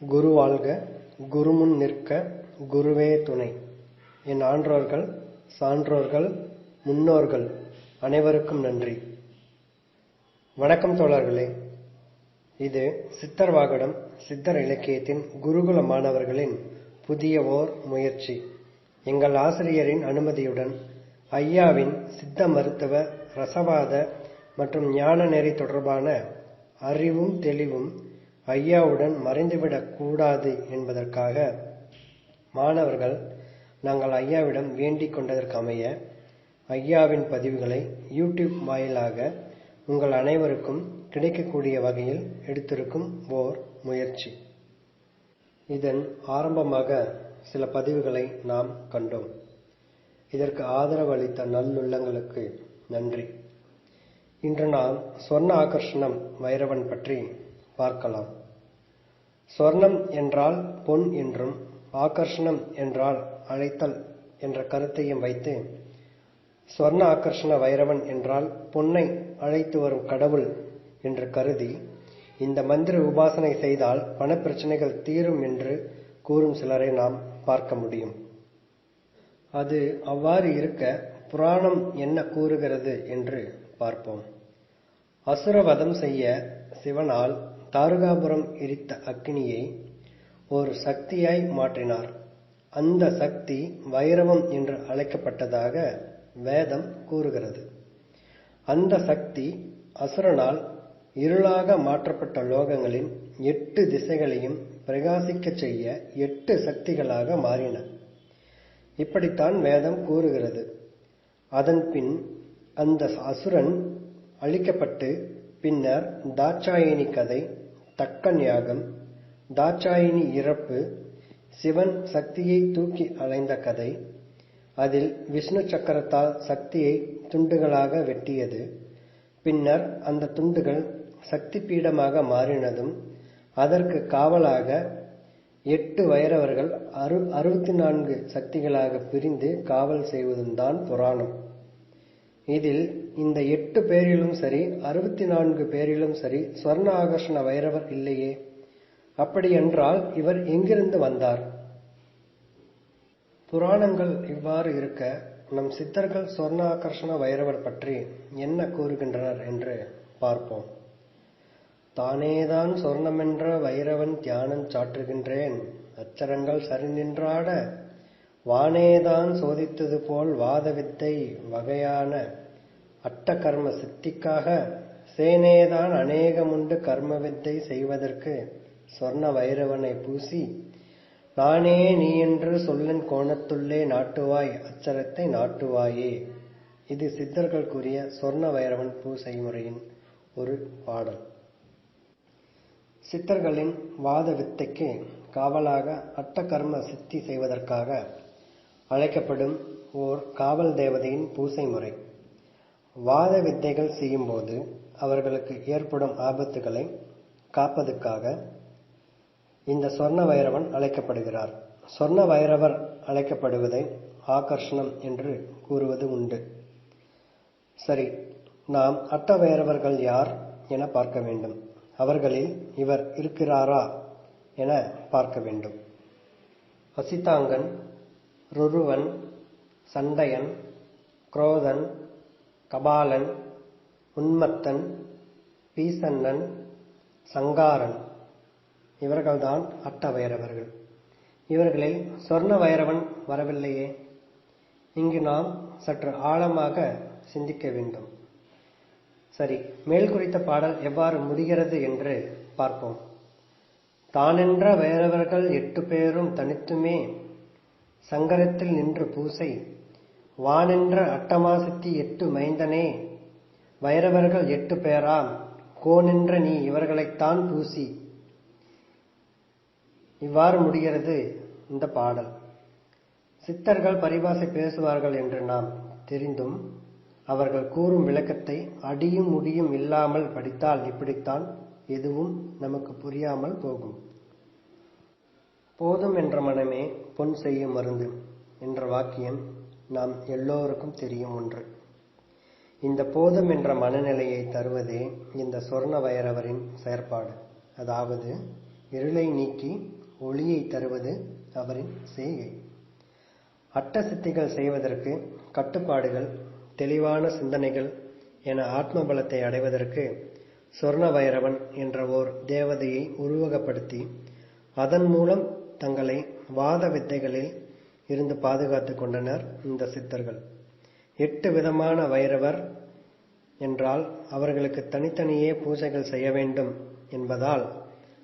குரு வாழ்க குருமுன் நிற்க குருவே துணை. என் ஆன்றோர்கள் சான்றோர்கள் முன்னோர்கள் அனைவருக்கும் நன்றி. வணக்கம் தோழர்களே. இது சித்தர் வாகடம் சித்தர் இலக்கியத்தின் குருகுல மாணவர்களின் புதிய ஓர் முயற்சி. எங்கள் ஆசிரியரின் அனுமதியுடன் ஐயாவின் சித்த மருத்துவ ரசவாத மற்றும் ஞான நெறி தொடர்பான அறிவும் தெளிவும் ஐயாவுடன் மறைந்துவிடக் கூடாது என்பதற்காக மாணவர்கள் நாங்கள் ஐயாவிடம் வேண்டிக் கொண்டதற்கமைய ஐயாவின் பதிவுகளை யூடியூப் வாயிலாக உங்கள் அனைவருக்கும் கிடைக்கக்கூடிய வகையில் எடுத்திருக்கும் ஓர் முயற்சி. இதன் ஆரம்பமாக சில பதிவுகளை நாம் கண்டோம். இதற்கு ஆதரவு அளித்த நல்லுள்ளங்களுக்கு நன்றி. இன்று நாம் சொர்ண ஆகர்ஷணம் வைரவன் பற்றி பார்க்கலாம். சொர்ணம் என்றால் பொன் என்றும் ஆகர்ஷணம் என்றால் அழைத்தல் என்ற கருத்தையும் வைத்து சொர்ண ஆகர்ஷண வைரவன் என்றால் பொன்னை அழைத்து வரும் கடவுள் என்று கருதி இந்த மந்திர உபாசனை செய்தால் பணப்பிரச்சனைகள் தீரும் என்று கூறும் சிலரை நாம் பார்க்க முடியும். அது அவ்வாறு இருக்க புராணம் என்ன கூறுகிறது என்று பார்ப்போம். அசுரவதம் செய்ய சிவனால் தாருகாபுரம் எரித்த அக்னியை ஒரு சக்தியாய் மாற்றினார். அந்த சக்தி வைரவம் என்று அழைக்கப்பட்டதாக வேதம் கூறுகிறது. அந்த சக்தி அசுரனால் இருளாக மாற்றப்பட்ட லோகங்களின் எட்டு திசைகளையும் பிரகாசிக்க செய்ய எட்டு சக்திகளாக மாறின. இப்படித்தான் வேதம் கூறுகிறது. அதன் பின் அந்த அசுரன் அழிக்கப்பட்டு பின்னர் தாட்சாயினி கதை தக்கன் யாகம் தாட்சாயினி இறப்பு சிவன் சக்தியை தூக்கி அலைந்த கதை அதில் விஷ்ணு சக்கரத்தால் சக்தியை துண்டுகளாக வெட்டியது. பின்னர் அந்த துண்டுகள் சக்தி பீடமாக மாறினதும் அதற்கு காவலாக எட்டு வைரவர்கள் அறு அறுபத்தி நான்கு சக்திகளாக பிரிந்து காவல் செய்வதும் தான் புராணம். இதில் இந்த எட்டு பேரிலும் சரி அறுபத்தி நான்கு பேரிலும் சரி ஸ்வர்ண ஆகர்ஷண வைரவர் இல்லையே. அப்படியென்றால் இவர் எங்கிருந்து வந்தார்? புராணங்கள் இவ்வாறு இருக்க நம் சித்தர்கள் சொர்ண ஆகர்ஷண வைரவர் பற்றி என்ன கூறுகின்றனர் என்று பார்ப்போம். தானேதான் சொர்ணமென்ற வைரவன் தியானம் சாற்றுகின்றேன் அச்சரங்கள் சரி நின்றாட வானேதான் சோதித்தது போல் வாத வித்தை வகையான அட்ட கர்ம சித்திக்காக சேனேதான் அநேகமுண்டு கர்ம வித்தை செய்வதற்கு சொர்ண வைரவனை பூசி நானே நீ என்று சொல்லின் கோணத்துள்ளே நாட்டுவாய் அச்சரத்தை நாட்டுவாயே இது சித்தர்களுக்குரிய சொர்ண வைரவன் பூசை முறையின் ஒரு பாடல். சித்தர்களின் வாத வித்தைக்கு காவலாக அட்ட கர்ம சித்தி செய்வதற்காக அழைக்கப்படும் ஓர் காவல் தேவதையின் பூசை முறை வாத வித்தைகள் செய்யும்போது அவர்களுக்கு ஏற்படும் ஆபத்துகளை காப்பதற்காக இந்த சொர்ண வைரவன் அழைக்கப்படுகிறார். சொர்ண வைரவர் அழைக்கப்படுவதை ஆகர்ஷணம் என்று கூறுவது உண்டு. சரி நாம் அட்ட வைரவர்கள் யார் என பார்க்க வேண்டும். அவர்களில் இவர் இருக்கிறாரா என பார்க்க வேண்டும். அசிதாங்கன் ருருவன் சண்டையன் குரோதன் கபாலன் உன்மத்தன் பீசன்னன் சங்காரன். இவர்கள்தான் அட்ட வைரவர்கள் இவர்களில் சொர்ண வைரவன் வரவில்லையே. இங்கு நாம் சற்று ஆழமாக சிந்திக்க வேண்டும். சரி மேல் குறித்த பாடல் எவ்வாறு முடிகிறது என்று பார்ப்போம். தானென்ற வைரவர்கள் எட்டு பேரும் தனித்துமே சங்கரத்தில் நின்று பூசை வானென்ற அட்டமாசத்தி எட்டு மைந்தனே வைரவர்கள் எட்டு பேராம் கோனென்ற நீ இவர்களைத்தான் பூசி. இவ்வாறு முடிகிறது இந்த பாடல். சித்தர்கள் பரிபாசை பேசுவார்கள் என்று நாம் தெரிந்தும் அவர்கள் கூறும் விளக்கத்தை அடியும் முடியும் இல்லாமல் படித்தால் இப்படித்தான் எதுவும் நமக்கு புரியாமல் போகும். போதும் என்ற மனமே பொன் செய்யும் மருந்து என்ற வாக்கியம் நாம் எல்லோருக்கும் தெரியும் ஒன்று. இந்த போதும் என்ற மனநிலையை தருவதே இந்த சொர்ண வைரவரின் செயற்பாடு. அதாவது இருளை நீக்கி ஒளியை தருவது அவரின் செய்கை. அட்ட சித்திகள் செய்வதற்கு கட்டுப்பாடுகள் தெளிவான சிந்தனைகள் என ஆத்ம பலத்தை அடைவதற்கு சொர்ண வைரவன் என்ற ஓர் தேவதையை உருவகப்படுத்தி அதன் மூலம் தங்களை வாத வித்தைகளில் இருந்து பாதுகாத்துக் கொண்டனர் இந்த சித்தர்கள். எட்டு விதமான வைரவர் என்றால் அவர்களுக்கு தனித்தனியே பூஜைகள் செய்ய வேண்டும் என்பதால்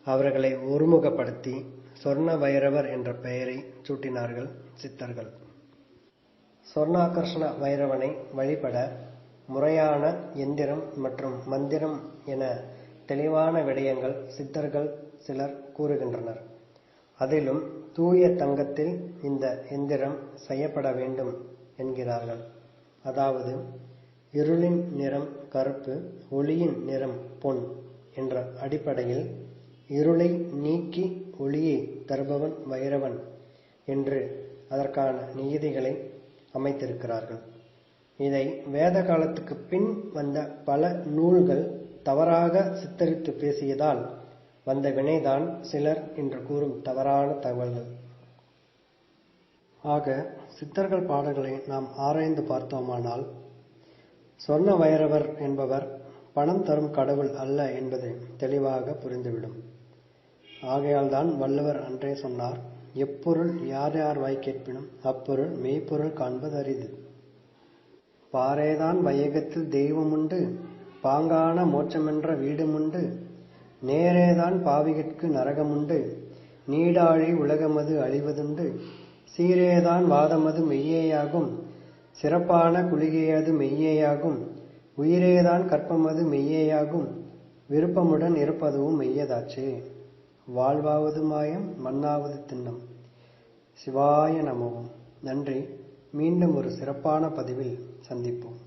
அவர்களை ஒருமுகப்படுத்தி சொர்ண வைரவர் என்ற பெயரை சூட்டினார்கள் சித்தர்கள். சொர்ணாகர்ஷண வைரவனை வழிபட முறையான எந்திரம் மற்றும் மந்திரம் என தெளிவான விடயங்கள் சித்தர்கள் சிலர் கூறுகின்றனர். அதிலும் தூய தங்கத்தில் இந்த எந்திரம் செய்யப்பட வேண்டும் என்கிறார்கள். அதாவது இருளின் நிறம் கருப்பு ஒளியின் நிறம் பொன் என்ற அடிப்படையில் இருளை நீக்கி ஒளியை தருபவன் வைரவன் என்று அதற்கான நியதிகளை அமைத்திருக்கிறார்கள். இதை வேத காலத்துக்கு பின் வந்த பல நூல்கள் தவறாக சித்தரித்து பேசியதால் வந்த வினைதான் சிலர் என்று கூறும் தவறான தகவல்கள். ஆக சித்தர்கள் பாடல்களை நாம் ஆராய்ந்து பார்த்தோமானால் சொன்ன வைரவர் என்பவர் பணம் தரும் கடவுள் அல்ல என்பதை தெளிவாக புரிந்துவிடும். ஆகையால் தான் வள்ளுவர் அன்றே சொன்னார் எப்பொருள் யார் யார் வாய் கேட்பினும் அப்பொருள் மெய்ப்பொருள் காண்பது அரிது. பாரேதான் வையகத்தில் தெய்வமுண்டு பாங்கான மோட்சமென்ற வீடுமுண்டு நேரேதான் பாவிகற்கு நரகமுண்டு நீடாழி உலகமது அழிவதுண்டு. சீரேதான் வாதமது மெய்யேயாகும் சிறப்பான குளிகையது மெய்யேயாகும். உயிரேதான் கற்பமது மெய்யேயாகும் விருப்பமுடன் இருப்பதுவும் மெய்யதாச்சே. வாழ்வாவது மாயம் மண்ணாவது திண்ணம். சிவாய நமவும் நன்றி. மீண்டும் ஒரு சிறப்பான பதிவில் சந்திப்போம்.